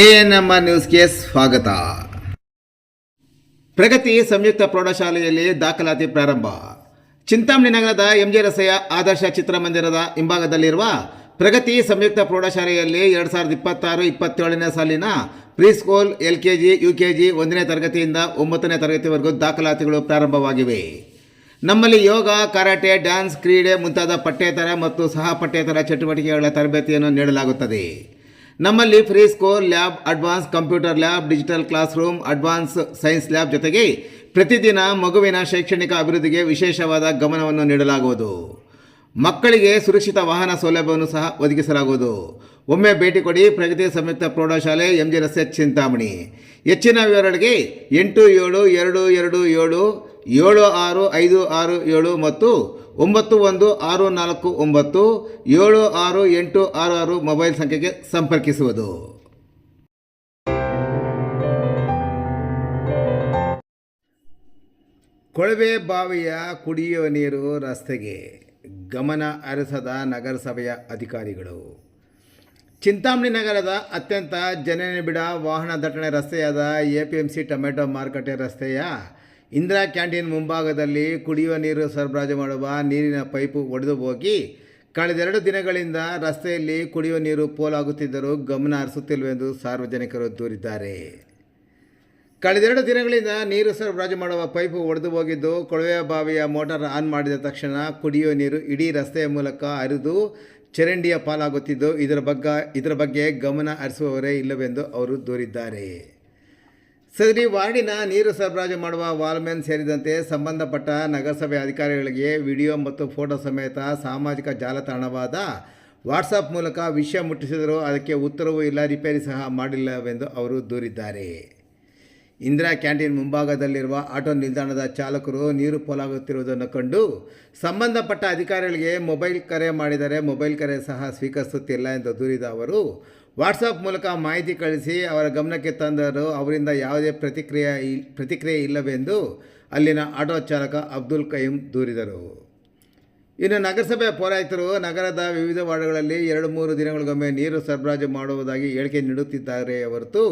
A N M R ನ್ಯೂಸ್ಗೆ ಸ್ವಾಗತ. ಪ್ರಗತಿ ಸಂಯುಕ್ತ ಪ್ರೌಢಶಾಲೆಯಲ್ಲಿ ದಾಖಲಾತಿ ಪ್ರಾರಂಭ. ಚಿಂತಾಮಣಿ ನಗರದ ಎಂಜೆ ರಸ್ತೆಯ ಆದರ್ಶ ಚಿತ್ರಮಂದಿರದ ಹಿಂಭಾಗದಲ್ಲಿರುವ ಪ್ರಗತಿ ಸಂಯುಕ್ತ ಪ್ರೌಢಶಾಲೆಯಲ್ಲಿ ಎರಡು ಸಾವಿರದ ಇಪ್ಪತ್ತಾರು ಇಪ್ಪತ್ತೇಳನೇ ಸಾಲಿನ preschool L K G U K G ಒಂದನೇ ತರಗತಿಯಿಂದ ಒಂಬತ್ತನೇ ತರಗತಿವರೆಗೂ ದಾಖಲಾತಿಗಳು ಪ್ರಾರಂಭವಾಗಿವೆ. ನಮ್ಮಲ್ಲಿ ಯೋಗ, ಕರಾಟೆ, ಡ್ಯಾನ್ಸ್, ಕ್ರೀಡೆ ಮುಂತಾದ ಪಠ್ಯೇತರ ಮತ್ತು ಸಹ ಪಠ್ಯೇತರ ಚಟುವಟಿಕೆಗಳ ತರಬೇತಿಯನ್ನು ನೀಡಲಾಗುತ್ತದೆ. ನಮ್ಮಲ್ಲಿ free score lab advance computer lab digital class room advance science lab ಜೊತೆಗೆ ಪ್ರತಿದಿನ ಮಗುವಿನ ಶೈಕ್ಷಣಿಕ ಅಭಿವೃದ್ಧಿಗೆ ವಿಶೇಷವಾದ ಗಮನವನ್ನು ನೀಡಲಾಗುವುದು. ಮಕ್ಕಳಿಗೆ ಸುರಕ್ಷಿತ ವಾಹನ ಸೌಲಭ್ಯವನ್ನು ಸಹ ಒದಗಿಸಲಾಗುವುದು. ಒಮ್ಮೆ ಭೇಟಿ ಕೊಡಿ ಪ್ರಗತಿ ಸಂಯುಕ್ತ ಪ್ರೌಢಶಾಲೆ ಎಂ ಜಿ ರಸ್ತೆ ಚಿಂತಾಮಣಿ. ಹೆಚ್ಚಿನ ವಿವರಗಳಿಗೆ ಎಂಟು ಏಳು ಎರಡು ಎರಡು ಏಳು ಏಳು ಆರು ಐದು ಆರು ಏಳು ಮತ್ತು ಒಂಬತ್ತು ಒಂದು ಆರು ನಾಲ್ಕು ಒಂಬತ್ತು, ಏಳು ಆರು ಎಂಟು ಆರು ಆರು ಮೊಬೈಲ್ ಸಂಖ್ಯೆಗೆ ಸಂಪರ್ಕಿಸುವುದು. ಕೊಳವೆ ಬಾವಿಯ ಕುಡಿಯುವ ನೀರು ರಸ್ತೆಗೆ ಗಮನ ಹರಿಸದ ನಗರಸಭೆಯ ಅಧಿಕಾರಿಗಳು. ಚಿಂತಾಮಣಿ ನಗರದ ಅತ್ಯಂತ ಜನನಿಬಿಡ ವಾಹನ ದಟ್ಟಣೆ ರಸ್ತೆಯಾದ A P M C tomato ಮಾರುಕಟ್ಟೆ ರಸ್ತೆಯ ಇಂದಿರಾ ಕ್ಯಾಂಟೀನ್ ಮುಂಭಾಗದಲ್ಲಿ ಕುಡಿಯುವ ನೀರು ಸರಬರಾಜು ಮಾಡುವ ನೀರಿನ ಪೈಪು ಒಡೆದು ಹೋಗಿ ಕಳೆದೆರಡು ದಿನಗಳಿಂದ ರಸ್ತೆಯಲ್ಲಿ ಕುಡಿಯುವ ನೀರು ಪೋಲಾಗುತ್ತಿದ್ದರೂ ಗಮನ ಹರಿಸುತ್ತಿಲ್ಲವೆಂದು ಸಾರ್ವಜನಿಕರು ದೂರಿದ್ದಾರೆ. ಕಳೆದೆರಡು ದಿನಗಳಿಂದ ನೀರು ಸರಬರಾಜು ಮಾಡುವ ಪೈಪು ಒಡೆದು ಹೋಗಿದ್ದು, ಕೊಳವೆ ಬಾವಿಯ ಮೋಟಾರ್ ಆನ್ ಮಾಡಿದ ತಕ್ಷಣ ಕುಡಿಯುವ ನೀರು ಇಡೀ ರಸ್ತೆಯ ಮೂಲಕ ಹರಿದು ಚರಂಡಿಯ ಪಾಲಾಗುತ್ತಿದ್ದು, ಇದರ ಬಗ್ಗೆ ಇದರ ಬಗ್ಗೆ ಗಮನ ಹರಿಸುವವರೇ ಇಲ್ಲವೆಂದು ಅವರು ದೂರಿದ್ದಾರೆ. ಸದರಿ ವಾರ್ಡಿನ ನೀರು ಸರಬರಾಜು ಮಾಡುವ ವಾಲ್ಮೆನ್ ಸೇರಿದಂತೆ ಸಂಬಂಧಪಟ್ಟ ನಗರಸಭೆ ಅಧಿಕಾರಿಗಳಿಗೆ ವಿಡಿಯೋ ಮತ್ತು ಫೋಟೋ ಸಮೇತ ಸಾಮಾಜಿಕ ಜಾಲತಾಣವಾದ ವಾಟ್ಸಪ್ ಮೂಲಕ ವಿಷಯ ಮುಟ್ಟಿಸಿದರೂ ಅದಕ್ಕೆ ಉತ್ತರವೂ ಇಲ್ಲ, ರಿಪೇರಿ ಸಹ ಮಾಡಿಲ್ಲವೆಂದು ಅವರು ದೂರಿದ್ದಾರೆ. ಇಂದಿರಾ ಕ್ಯಾಂಟೀನ್ ಮುಂಭಾಗದಲ್ಲಿರುವ ಆಟೋ ನಿಲ್ದಾಣದ ಚಾಲಕರು ನೀರು ಪೋಲಾಗುತ್ತಿರುವುದನ್ನು ಕಂಡು ಸಂಬಂಧಪಟ್ಟ ಅಧಿಕಾರಿಗಳಿಗೆ ಮೊಬೈಲ್ ಕರೆ ಮಾಡಿದರೆ ಮೊಬೈಲ್ ಕರೆ ಸಹ ಸ್ವೀಕರಿಸುತ್ತಿಲ್ಲ ಎಂದು ದೂರಿದ ಅವರು ವಾಟ್ಸಪ್ ಮೂಲಕ ಮಾಹಿತಿ ಕಳಿಸಿ ಅವರ ಗಮನಕ್ಕೆ ತಂದರು ಅವರಿಂದ ಯಾವುದೇ ಪ್ರತಿಕ್ರಿಯೆ ಪ್ರತಿಕ್ರಿಯೆ ಇಲ್ಲವೆಂದು ಅಲ್ಲಿನ ಆಟೋ ಚಾಲಕ ಅಬ್ದುಲ್ ಕಯೀಂ ದೂರಿದರು. ಇನ್ನು ನಗರಸಭೆ ಪೌರಾಯುಕ್ತರು ನಗರದ ವಿವಿಧ ವಾರ್ಡ್ಗಳಲ್ಲಿ ಎರಡು ಮೂರು ದಿನಗಳಿಗೊಮ್ಮೆ ನೀರು ಸರಬರಾಜು ಮಾಡುವುದಾಗಿ ಹೇಳಿಕೆ ನೀಡುತ್ತಿದ್ದಾರೆ ಹೊರತು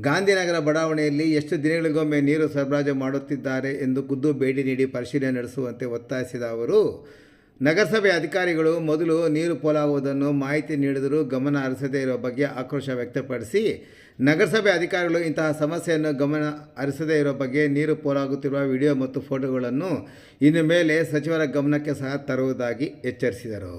ಗಾಂಧಿನಗರ ಬಡಾವಣೆಯಲ್ಲಿ ಎಷ್ಟು ದಿನಗಳಿಗೊಮ್ಮೆ ನೀರು ಸರಬರಾಜು ಮಾಡುತ್ತಿದ್ದಾರೆ ಎಂದು ಖುದ್ದು ಭೇಟಿ ನೀಡಿ ಪರಿಶೀಲನೆ ನಡೆಸುವಂತೆ ಒತ್ತಾಯಿಸಿದ ಅವರು ನಗರಸಭೆ ಅಧಿಕಾರಿಗಳು ಮೊದಲು ನೀರು ಪೋಲಾಗುವುದನ್ನು ಮಾಹಿತಿ ನೀಡಿದರೂ ಗಮನ ಹರಿಸದೇ ಇರುವ ಬಗ್ಗೆ ಆಕ್ರೋಶ ವ್ಯಕ್ತಪಡಿಸಿ, ನಗರಸಭೆ ಅಧಿಕಾರಿಗಳು ಇಂತಹ ಸಮಸ್ಯೆಯನ್ನು ಗಮನ ಹರಿಸದೇ ಇರೋ ಬಗ್ಗೆ ನೀರು ಪೋಲಾಗುತ್ತಿರುವ ವಿಡಿಯೋ ಮತ್ತು ಫೋಟೋಗಳನ್ನು ಇನ್ನು ಮೇಲೆ ಸಚಿವರ ಗಮನಕ್ಕೆ ಸಹ ತರುವುದಾಗಿ ಎಚ್ಚರಿಸಿದರು.